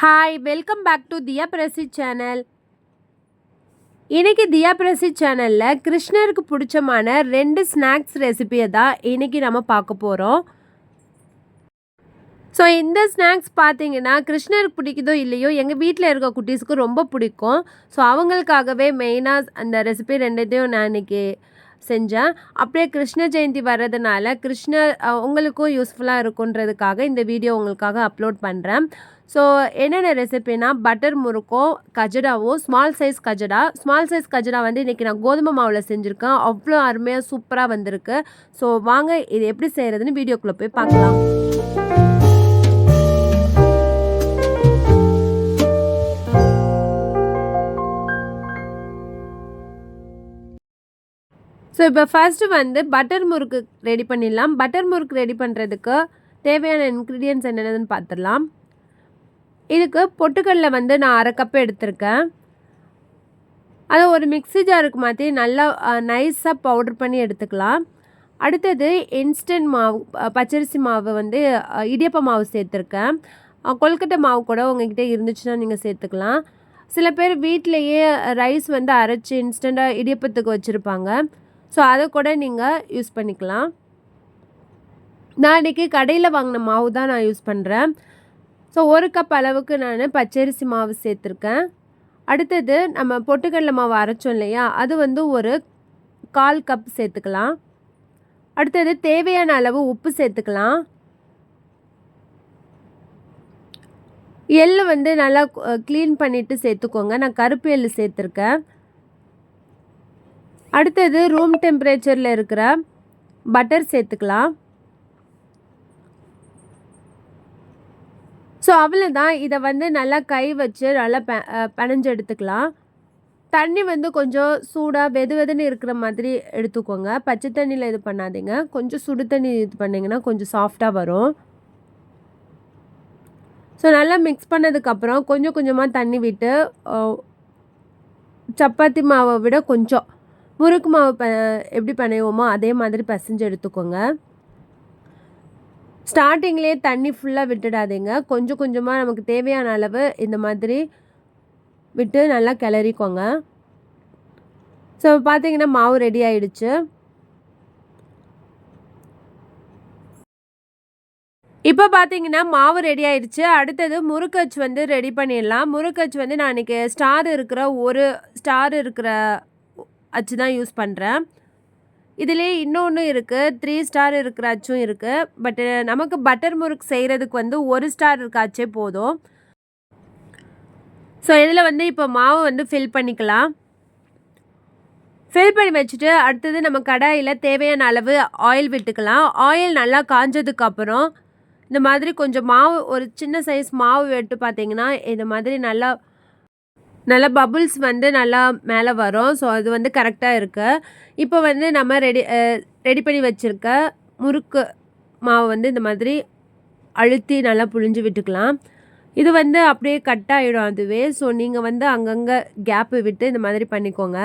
Hi welcome back to Diya Prasi channel இன்றைக்கி தியா பிரசி சேனலில் கிருஷ்ணருக்கு பிடிச்சமான ரெண்டு ஸ்நாக்ஸ் ரெசிபியை தான் இன்னைக்கு நம்ம பார்க்க போகிறோம் ஸோ இந்த ஸ்நாக்ஸ் பார்த்தீங்கன்னா கிருஷ்ணருக்கு பிடிக்குதோ இல்லையோ எங்கள் வீட்டில் இருக்க குட்டீஸ்க்கு ரொம்ப பிடிக்கும். ஸோ அவங்களுக்காகவே மெயினாக அந்த ரெசிபி ரெண்டுத்தையும் நான் இன்றைக்கி செஞ்சேன் அப்படியே கிருஷ்ண ஜெயந்தி வர்றதுனால கிருஷ்ணர் உங்களுக்கும் யூஸ்ஃபுல்லாக இருக்குன்றதுக்காக இந்த வீடியோ உங்களுக்காக அப்லோட் பண்ணுறேன் ஸோ என்னென்ன ரெசிபினா பட்டர் முறுக்கோ கஜடாவும் ஸ்மால் சைஸ் கஜடா. ஸ்மால் சைஸ் கஜடா வந்து இன்றைக்கி நான் கோதுமை மாவில் செஞ்சுருக்கேன். அவ்வளோ அருமையாக சூப்பராக வந்திருக்கு. ஸோ வாங்க இது எப்படி செய்கிறதுன்னு வீடியோக்குள்ளே போய் பார்க்கலாம். இப்போ ஃபர்ஸ்ட்டு வந்து பட்டர் முறுக்கு ரெடி பண்ணிடலாம். பட்டர் முறுக்கு ரெடி பண்ணுறதுக்கு தேவையான இன்க்ரீடியன்ஸ் என்னென்னதுன்னு பார்த்துடலாம் இதுக்கு பொட்டுக்கடலை வந்து நான் அரை கப் எடுத்திருக்கேன். அதை ஒரு மிக்ஸி ஜாருக்கு மாற்றி நல்லா நைஸாக பவுடர் பண்ணி எடுத்துக்கலாம். அடுத்தது இன்ஸ்டன்ட் மாவு பச்சரிசி மாவு வந்து இடியப்ப மாவு சேர்த்துருக்கேன். கொல்கட்டை மாவு கூட உங்ககிட்ட இருந்துச்சுன்னா நீங்கள் சேர்த்துக்கலாம். சில பேர் வீட்டிலையே ரைஸ் வந்து அரைச்சி இன்ஸ்டண்ட்டாக இடியப்பத்துக்கு வச்சுருப்பாங்க. ஸோ அதை கூட நீங்கள் யூஸ் பண்ணிக்கலாம். நான் இன்றைக்கி கடையில் வாங்கின மாவு தான் நான் யூஸ் பண்ணுறேன் ஸோ ஒரு கப் அளவுக்கு நான் பச்சரிசி மாவு சேர்த்துருக்கேன். அடுத்தது நம்ம பொட்டுக்கடலை மாவு அரைச்சோம் இல்லையா? அது வந்து ஒரு கால் கப் சேர்த்துக்கலாம். அடுத்தது தேவையான அளவு உப்பு சேர்த்துக்கலாம். எள்ளு வந்து நல்லா க்ளீன் பண்ணிவிட்டு சேர்த்துக்கோங்க. நான் கருப்பு எள்ளு சேர்த்துருக்கேன். அடுத்தது ரூம் டெம்பரேச்சரில் இருக்கிற பட்டர் சேர்த்துக்கலாம். ஸோ அவ்வளோதான் இதை வந்து நல்லா கை வச்சு நல்லா பெ பிணைஞ்சு எடுத்துக்கலாம். தண்ணி வந்து கொஞ்சம் சூடாக வெது வெதுன்னு இருக்கிற மாதிரி எடுத்துக்கோங்க. பச்சை தண்ணியில் இது பண்ணாதீங்க. கொஞ்சம் சுடு தண்ணி இது பண்ணிங்கன்னா கொஞ்சம் சாஃப்டாக வரும். ஸோ நல்லா மிக்ஸ் பண்ணதுக்கப்புறம் கொஞ்சம் கொஞ்சமாக தண்ணி விட்டு சப்பாத்தி மாவை விட கொஞ்சம் முறுக்கு மாவு ப எப்படி பிணைவோமோ அதே மாதிரி பசைஞ்சு எடுத்துக்கோங்க. ஸ்டார்டிங்லேயே தண்ணி ஃபுல்லாக விட்டுடாதீங்க. கொஞ்சம் கொஞ்சமாக நமக்கு தேவையான அளவு இந்த மாதிரி விட்டு நல்லா கிளறிக்கோங்க. ஸோ பார்த்தீங்கன்னா மாவு ரெடி ஆயிடுச்சு. இப்போ பார்த்தீங்கன்னா மாவு ரெடி ஆயிடுச்சு. அடுத்தது முறுக்கச்சு வந்து ரெடி பண்ணிடலாம். முறுக்கச்சு வந்து நான் இன்றைக்கி ஸ்டார் இருக்கிற ஒரு ஸ்டார் இருக்கிற அச்சு தான் யூஸ் பண்ணுறேன் இதுலேயே இன்னொன்று இருக்குது த்ரீ ஸ்டார் இருக்கிற அச்சும் இருக்குது பட்டு நமக்கு பட்டர் முறுக்கு செய்கிறதுக்கு வந்து ஒரு ஸ்டார் இருக்க அச்சே போதும். ஸோ இதில் வந்து இப்போ மாவு வந்து ஃபில் பண்ணிக்கலாம். ஃபில் பண்ணி வச்சுட்டு அடுத்தது நம்ம கடாயில் தேவையான அளவு ஆயில் விட்டுக்கலாம். ஆயில் நல்லா காஞ்சதுக்கப்புறம் இந்த மாதிரி கொஞ்சம் மாவு ஒரு சின்ன சைஸ் மாவு விட்டு பார்த்தீங்கன்னா இந்த மாதிரி நல்லா நல்லா பபுள்ஸ் வந்து நல்லா மேலே வரும். ஸோ அது வந்து கரெக்டாக இருக்குது இப்போ வந்து நம்ம ரெடி ரெடி பண்ணி வச்சுருக்க முறுக்கு மாவு வந்து இந்த மாதிரி அழுத்தி நல்லா புழிஞ்சு விட்டுக்கலாம். இது வந்து அப்படியே கட் ஆகிடும் அதுவே. ஸோ நீங்கள் வந்து அங்கங்கே கேப்பு விட்டு இந்த மாதிரி பண்ணிக்கோங்க.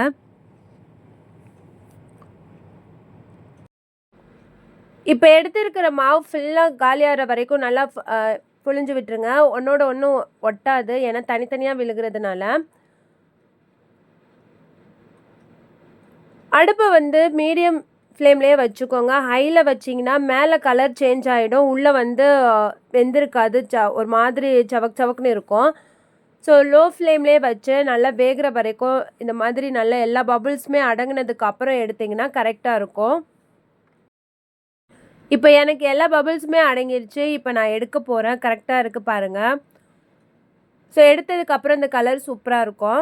இப்போ எடுத்துருக்கிற மாவு ஃபுல்லாக காலியாகிற வரைக்கும் நல்லா புழிஞ்சு விட்டுருங்க. ஒன்றோட ஒன்றும் ஒட்டாது. ஏன்னா தனித்தனியாக விழுகிறதுனால. அடுப்பை வந்து மீடியம் ஃப்ளேம்லேயே வச்சுக்கோங்க. ஹையில் வச்சிங்கன்னா மேலே கலர் சேஞ்ச் ஆகிடும் உள்ளே வந்து வெந்திருக்காது. ச ஒரு மாதிரி சவக் சவக்குன்னு இருக்கும். ஸோ லோ ஃப்ளேம்லேயே வச்சு நல்லா வேகிற வரைக்கும் இந்த மாதிரி நல்ல எல்லா பபுள்ஸுமே அடங்கினதுக்கு அப்புறம் எடுத்திங்கன்னா கரெக்டாக இருக்கும். இப்போ எனக்கு எல்லா பபிள்ஸுமே அடங்கிருச்சு. இப்போ நான் எடுக்க போகிறேன் கரெக்டாக இருக்குது பாருங்கள் ஸோ எடுத்ததுக்கப்புறம் இந்த கலர் சூப்பராக இருக்கும்.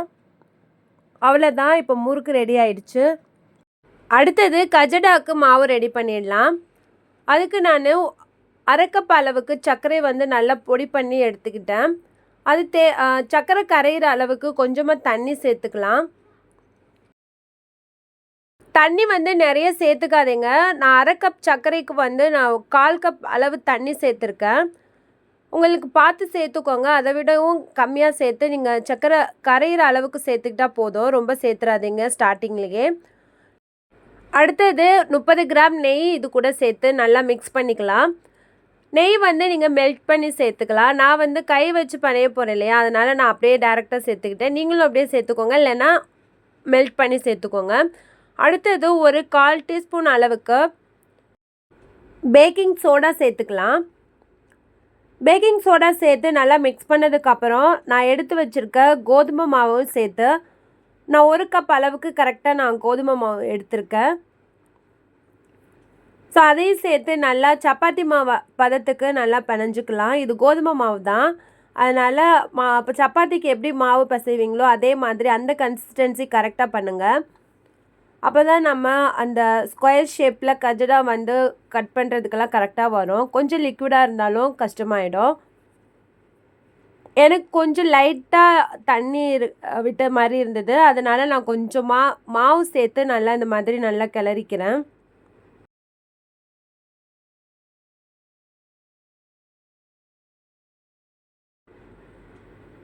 அவ்வளோதான் இப்போ முறுக்கு ரெடி ஆயிடுச்சு. அடுத்தது கஜடாக்கு மாவு ரெடி பண்ணிடலாம். அதுக்கு நான் அரைக்கப் அளவுக்கு சர்க்கரை வந்து நல்லா பொடி பண்ணி எடுத்துக்கிட்டேன். அது தே சர்க்கரை கரையிற அளவுக்கு கொஞ்சமாக தண்ணி சேர்த்துக்கலாம். தண்ணி வந்து நிறைய சேர்த்துக்காதீங்க. நான் அரை கப் சர்க்கரைக்கு வந்து நான் கால் கப் அளவு தண்ணி சேர்த்துருக்கேன். உங்களுக்கு பார்த்து சேர்த்துக்கோங்க. அதை விடவும் கம்மியாக சேர்த்து நீங்கள் சர்க்கரை கரையிற அளவுக்கு சேர்த்துக்கிட்டா போதும். ரொம்ப சேர்த்துறாதீங்க ஸ்டார்டிங்லேயே அடுத்தது முப்பது கிராம் நெய் இது கூட சேர்த்து நல்லா மிக்ஸ் பண்ணிக்கலாம். நெய் வந்து நீங்கள் மெல்ட் பண்ணி சேர்த்துக்கலாம். நான் வந்து கை வச்சு பண்ணைய போகிறேன் இல்லையா? அதனால் நான் அப்படியே டேரெக்டாக சேர்த்துக்கிட்டேன். நீங்களும் அப்படியே சேர்த்துக்கோங்க. இல்லைன்னா மெல்ட் பண்ணி சேர்த்துக்கோங்க. அடுத்தது ஒரு கால் டீஸ்பூன் அளவுக்கு பேக்கிங் சோடா சேர்த்துக்கலாம். பேக்கிங் சோடா சேர்த்து நல்லா மிக்ஸ் பண்ணதுக்கப்புறம் நான் எடுத்து வச்சுருக்க கோதுமை மாவும் சேர்த்து நான் ஒரு கப் அளவுக்கு கரெக்டாக நான் கோதுமை மாவு எடுத்திருக்கேன். ஸோ அதையும் சேர்த்து நல்லா சப்பாத்தி மாவு பதத்துக்கு நல்லா பிணைஞ்சிக்கலாம். இது கோதுமை மாவு தான். அதனால் மா இப்போ சப்பாத்திக்கு எப்படி மாவு பசைவீங்களோ அதே மாதிரி அந்த கன்சிஸ்டன்சி கரெக்டாக பண்ணுங்கள் அப்போ தான் நம்ம அந்த ஸ்கொயர் ஷேப்பில் கஜடா வந்து கட் பண்ணுறதுக்கெல்லாம் கரெக்டாக வரும். கொஞ்சம் லிக்விடாக இருந்தாலும் கஷ்டமாயிடும். எனக்கு கொஞ்சம் லைட்டாக தண்ணி விட்ட மாதிரி இருந்தது. அதனால் நான் கொஞ்சமாக மாவு சேர்த்து நல்லா இந்த மாதிரி நல்லா கிளறிக்கிறேன்.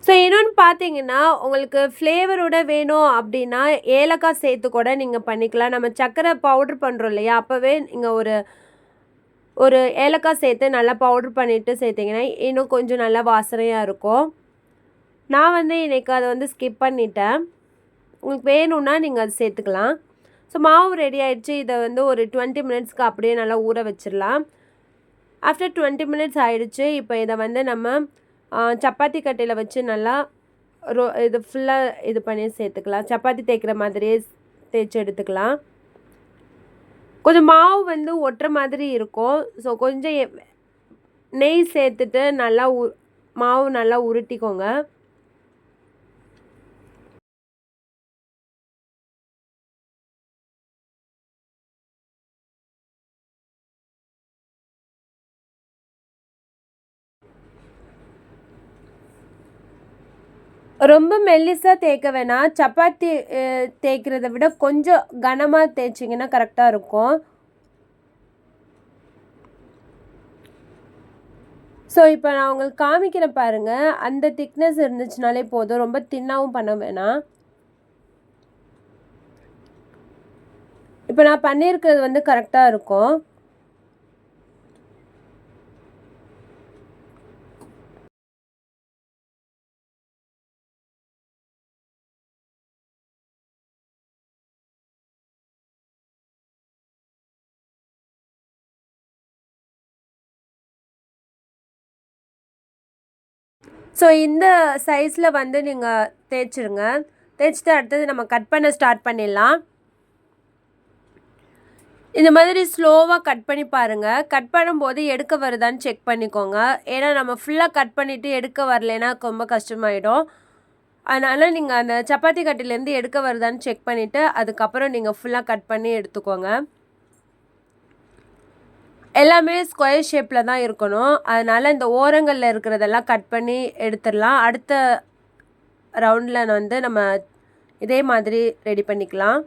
ஸோ இன்னொன்று பார்த்தீங்கன்னா உங்களுக்கு ஃப்ளேவரோட வேணும் அப்படின்னா ஏலக்காய் சேர்த்து கூட நீங்கள் பண்ணிக்கலாம். நம்ம சர்க்கரை பவுட்ரு பண்ணுறோம் இல்லையா? அப்போவே நீங்கள் ஒரு ஒரு ஏலக்காய் சேர்த்து நல்லா பவுட்ரு பண்ணிவிட்டு சேர்த்திங்கன்னா இன்னும் கொஞ்சம் நல்லா வாசனையாக இருக்கும். நான் வந்து இன்றைக்கி அதை வந்து ஸ்கிப் பண்ணிட்டேன். உங்களுக்கு வேணும்னா நீங்கள் அது சேர்த்துக்கலாம். ஸோ மாவு ரெடி ஆகிடுச்சு இதை வந்து ஒரு டுவெண்ட்டி மினிட்ஸ்க்கு அப்படியே நல்லா ஊற வச்சிடலாம். ஆஃப்டர் டுவெண்ட்டி மினிட்ஸ் ஆகிடுச்சு இப்போ இதை வந்து நம்ம சப்பாத்தி கட்டையில் வச்சு நல்லா ரோ இது ஃபுல்லாக இது பண்ணி சேர்த்துக்கலாம். சப்பாத்தி தேய்க்கிற மாதிரியே தேய்ச்சி எடுத்துக்கலாம். கொஞ்சம் மாவு வந்து ஒட்டுற மாதிரி இருக்கும். ஸோ கொஞ்சம் நெய் சேர்த்துட்டு நல்லா உ மாவு நல்லா உருட்டிக்கோங்க. ரொம்ப மெல்லிசாக தேய்க்க வேணாம். சப்பாத்தி தேய்க்கிறத விட கொஞ்சம் கனமாக தேய்ச்சிங்கன்னா கரெக்டாக இருக்கும். ஸோ இப்போ நான் உங்களுக்கு காமிக்கிறேன் பாருங்கள் அந்த திக்னஸ் இருந்துச்சுனாலே போதும். ரொம்ப தின்னாகவும் பண்ண வேணாம். இப்போ நான் பண்ணியிருக்கிறது வந்து கரெக்டாக இருக்கும். ஸோ இந்த சைஸில் வந்து நீங்கள் தேய்ச்சிருங்க. தேய்ச்சிட்டு அடுத்தது நம்ம கட் பண்ண ஸ்டார்ட் பண்ணிடலாம். இந்த மாதிரி ஸ்லோவாக கட் பண்ணி பாருங்கள் கட் பண்ணும்போது எடுக்க வருதான்னு செக் பண்ணிக்கோங்க. ஏன்னா நம்ம ஃபுல்லாக கட் பண்ணிவிட்டு எடுக்க வரலைன்னா ரொம்ப கஷ்டமாயிடும். அதனால் நீங்கள் அந்த சப்பாத்தி கட்டிலேருந்து எடுக்க வருதான்னு செக் பண்ணிவிட்டு அதுக்கப்புறம் நீங்கள் ஃபுல்லாக கட் பண்ணி எடுத்துக்கோங்க. எல்லாமே ஸ்கொயர் ஷேப்பில் தான் இருக்கணும். அதனால் இந்த ஓரங்களில் இருக்கிறதெல்லாம் கட் பண்ணி எடுத்துடலாம். அடுத்த ரவுண்டில் வந்து நம்ம இதே மாதிரி ரெடி பண்ணிக்கலாம்.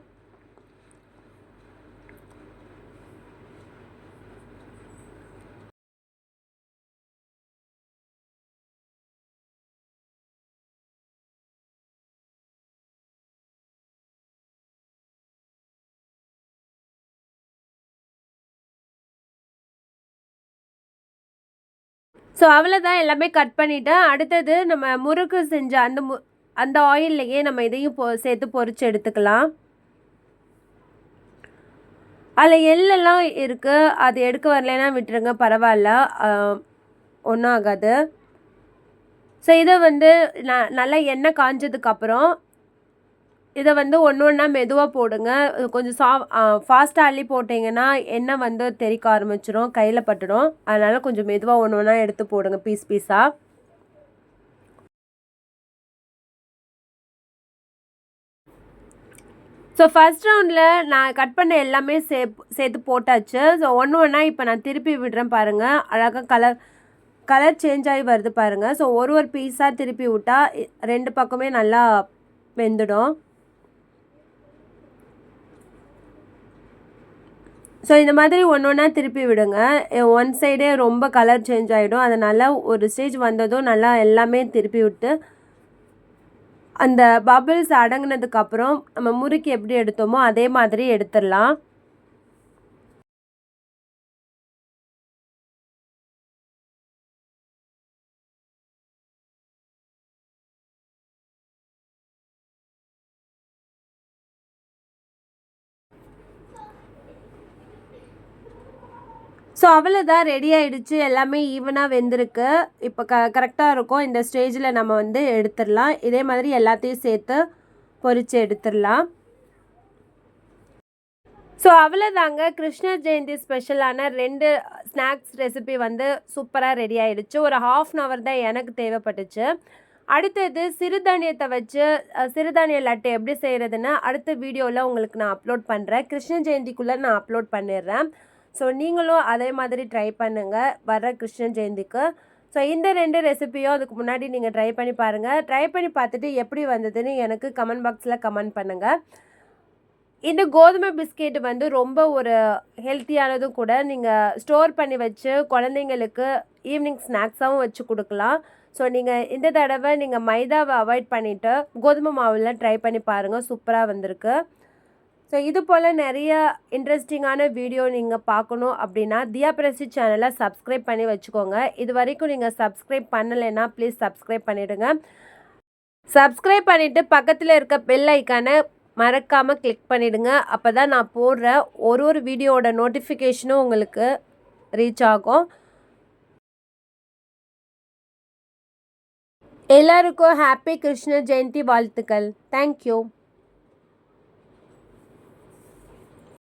ஸோ அவ்வளோதான் எல்லாமே கட் பண்ணிவிட்டேன் அடுத்தது நம்ம முறுக்கு செஞ்ச அந்த மு அந்த ஆயில்லையே நம்ம இதையும் பொ சேர்த்து பொறிச்சு எடுத்துக்கலாம். அதில் எள்ளெல்லாம் இருக்குது அது எடுக்க வரலைன்னா விட்டுருங்க பரவாயில்ல. ஒன்றும் ஆகாது. ஸோ இதை வந்து ந நல்லா எண்ணெய் காஞ்சதுக்கப்புறம் இதை வந்து ஒன்று ஒன்றா மெதுவாக போடுங்க. கொஞ்சம் சா ஃபாஸ்ட்டாக அள்ளி போட்டிங்கன்னா எண்ணெய் வந்து தெறிக்க ஆரம்பிச்சிடும் கையில் பட்டுடும். அதனால் கொஞ்சம் மெதுவாக ஒன்று ஒன்றா எடுத்து போடுங்க பீஸ் பீஸாக ஸோ ஃபஸ்ட் ரவுண்டில் நான் கட் பண்ண எல்லாமே சே சேர்த்து போட்டாச்சு. ஸோ ஒன்று ஒன்றா இப்போ நான் திருப்பி விடுறேன் பாருங்கள் அழகாக கலர் கலர் சேஞ்ச் ஆகி வருது பாருங்கள் ஸோ ஒரு ஒரு பீஸாக திருப்பி விட்டால் ரெண்டு பக்கமே நல்லா வெந்துடும். ஸோ இந்த மாதிரி ஒன்று ஒன்றா திருப்பி விடுங்க. ஒன் சைடே ரொம்ப கலர் சேஞ்ச் ஆகிடும் அதனால் ஒரு ஸ்டேஜ் வந்ததும் நல்லா எல்லாமே திருப்பி விட்டு அந்த பபிள்ஸ் அடங்கினதுக்கப்புறம் நம்ம முறுக்கு எப்படி எடுத்தோமோ அதே மாதிரி எடுத்துடலாம். ஸோ அவ்வளோதான் ரெடி ஆகிடுச்சு எல்லாமே ஈவனாக வெந்திருக்கு. இப்போ க கரெக்டாக இருக்கும். இந்த ஸ்டேஜில் நம்ம வந்து எடுத்துடலாம். இதே மாதிரி எல்லாத்தையும் சேர்த்து பொரித்து எடுத்துடலாம். ஸோ அவ்வளோதாங்க கிருஷ்ணர் ஜெயந்தி ஸ்பெஷலான ரெண்டு ஸ்நாக்ஸ் ரெசிபி வந்து சூப்பராக ரெடி ஆகிடுச்சு ஒரு ஹாஃப் அன் ஹவர் தான் எனக்கு தேவைப்பட்டுச்சு. அடுத்தது சிறுதானியத்தை வச்சு சிறுதானிய லட்டு எப்படி செய்கிறதுன்னு அடுத்த வீடியோவில் உங்களுக்கு நான் அப்லோட் பண்ணுறேன் கிருஷ்ண ஜெயந்திக்குள்ளே நான் அப்லோட் பண்ணிடுறேன். ஸோ நீங்களும் அதே மாதிரி ட்ரை பண்ணுங்கள் வர கிருஷ்ண ஜெயந்திக்கு. ஸோ இந்த ரெண்டு ரெசிபியும் அதுக்கு முன்னாடி நீங்கள் ட்ரை பண்ணி பாருங்கள் ட்ரை பண்ணி பார்த்துட்டு எப்படி வந்ததுன்னு எனக்கு கமெண்ட் பாக்ஸில் கமெண்ட் பண்ணுங்கள் இந்த கோதுமை பிஸ்கெட் வந்து ரொம்ப ஒரு ஹெல்த்தியானதும் கூட நீங்கள் ஸ்டோர் பண்ணி வச்சு குழந்தைங்களுக்கு ஈவினிங் ஸ்நாக்ஸாகவும் வச்சு கொடுக்கலாம். ஸோ நீங்கள் இந்த தடவை நீங்கள் மைதாவை அவாய்ட் பண்ணிவிட்டு கோதுமை மாவில் ட்ரை பண்ணி பாருங்கள் சூப்பராக வந்திருக்கு. ஸோ இது போல் நிறைய இன்ட்ரெஸ்டிங்கான வீடியோ நீங்கள் பார்க்கணும் அப்படின்னா தியா பிரசி சேனலை சப்ஸ்கிரைப் பண்ணி வச்சுக்கோங்க. இது வரைக்கும் நீங்கள் சப்ஸ்கிரைப் பண்ணலைன்னா ப்ளீஸ் சப்ஸ்கிரைப் பண்ணிவிடுங்க சப்ஸ்கிரைப் பண்ணிவிட்டு பக்கத்தில் இருக்க பெல் ஐக்கானை மறக்காமல் கிளிக் பண்ணிவிடுங்க அப்போ தான் நான் போடுற ஒரு ஒரு வீடியோவோட நோட்டிஃபிகேஷனும் உங்களுக்கு ரீச் ஆகும். எல்லாருக்கும் ஹாப்பி கிருஷ்ண ஜெயந்தி வாழ்த்துக்கள். தேங்க்யூ